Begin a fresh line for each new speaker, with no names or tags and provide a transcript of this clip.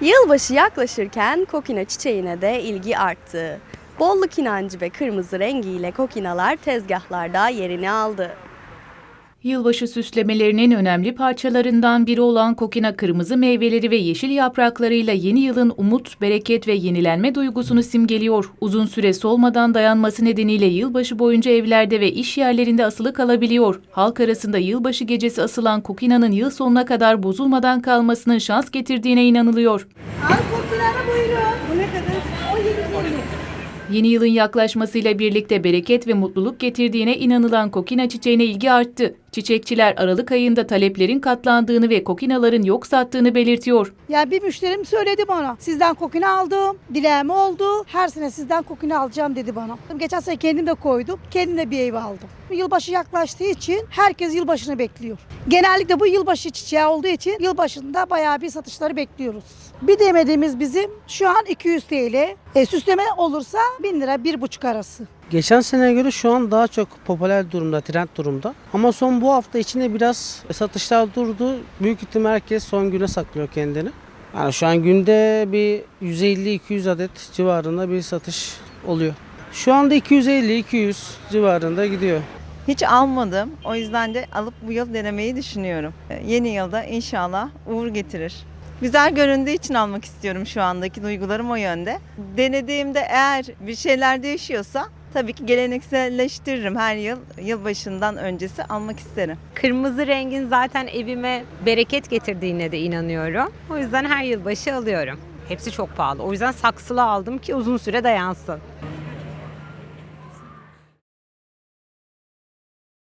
Yılbaşı yaklaşırken kokina çiçeğine de ilgi arttı. Bolluk inancı ve kırmızı rengiyle kokinalar tezgahlarda yerini aldı.
Yılbaşı süslemelerinin önemli parçalarından biri olan kokina kırmızı meyveleri ve yeşil yapraklarıyla yeni yılın umut, bereket ve yenilenme duygusunu simgeliyor. Uzun süre solmadan dayanması nedeniyle yılbaşı boyunca evlerde ve iş yerlerinde asılı kalabiliyor. Halk arasında yılbaşı gecesi asılan kokinanın yıl sonuna kadar bozulmadan kalmasının şans getirdiğine inanılıyor.
Al kokuları buyurun. Bu ne kadar? 17
Yeni yılın yaklaşmasıyla birlikte bereket ve mutluluk getirdiğine inanılan kokina çiçeğine ilgi arttı. Çiçekçiler Aralık ayında taleplerin katlandığını ve kokinaların yok sattığını belirtiyor.
Ya bir müşterim söyledi bana. Sizden kokunu aldım. Dileğim oldu. Her sene sizden kokunu alacağım dedi bana. Geçen sene kendim de koydum. Kendim de bir ev aldım. Yılbaşı yaklaştığı için herkes yılbaşını bekliyor. Genellikle bu yılbaşı çiçeği olduğu için yılbaşında bayağı bir satışları bekliyoruz. Bir demediğimiz bizim şu an 200 TL. E, süsleme olursa 1000 lira 1,5 arası.
Geçen seneye göre şu an daha çok popüler durumda, trend durumda. Ama son bu hafta içinde biraz satışlar durdu. Büyük ihtimal herkes son güne saklıyor kendini. Yani şu an günde bir 150-200 adet civarında bir satış oluyor. Şu anda 250-200 civarında gidiyor.
Hiç almadım. O yüzden de alıp bu yıl denemeyi düşünüyorum. Ee, Yeni yılda inşallah uğur getirir. Güzel göründüğü için almak istiyorum şu andaki duygularım o yönde. Denediğimde eğer bir şeyler değişiyorsa tabii ki gelenekselleştiririm her yıl. Yılbaşından öncesi almak isterim.
Kırmızı rengin zaten evime bereket getirdiğine de inanıyorum. O yüzden her yılbaşı alıyorum. Hepsi çok pahalı. O yüzden saksılı aldım ki uzun süre dayansın.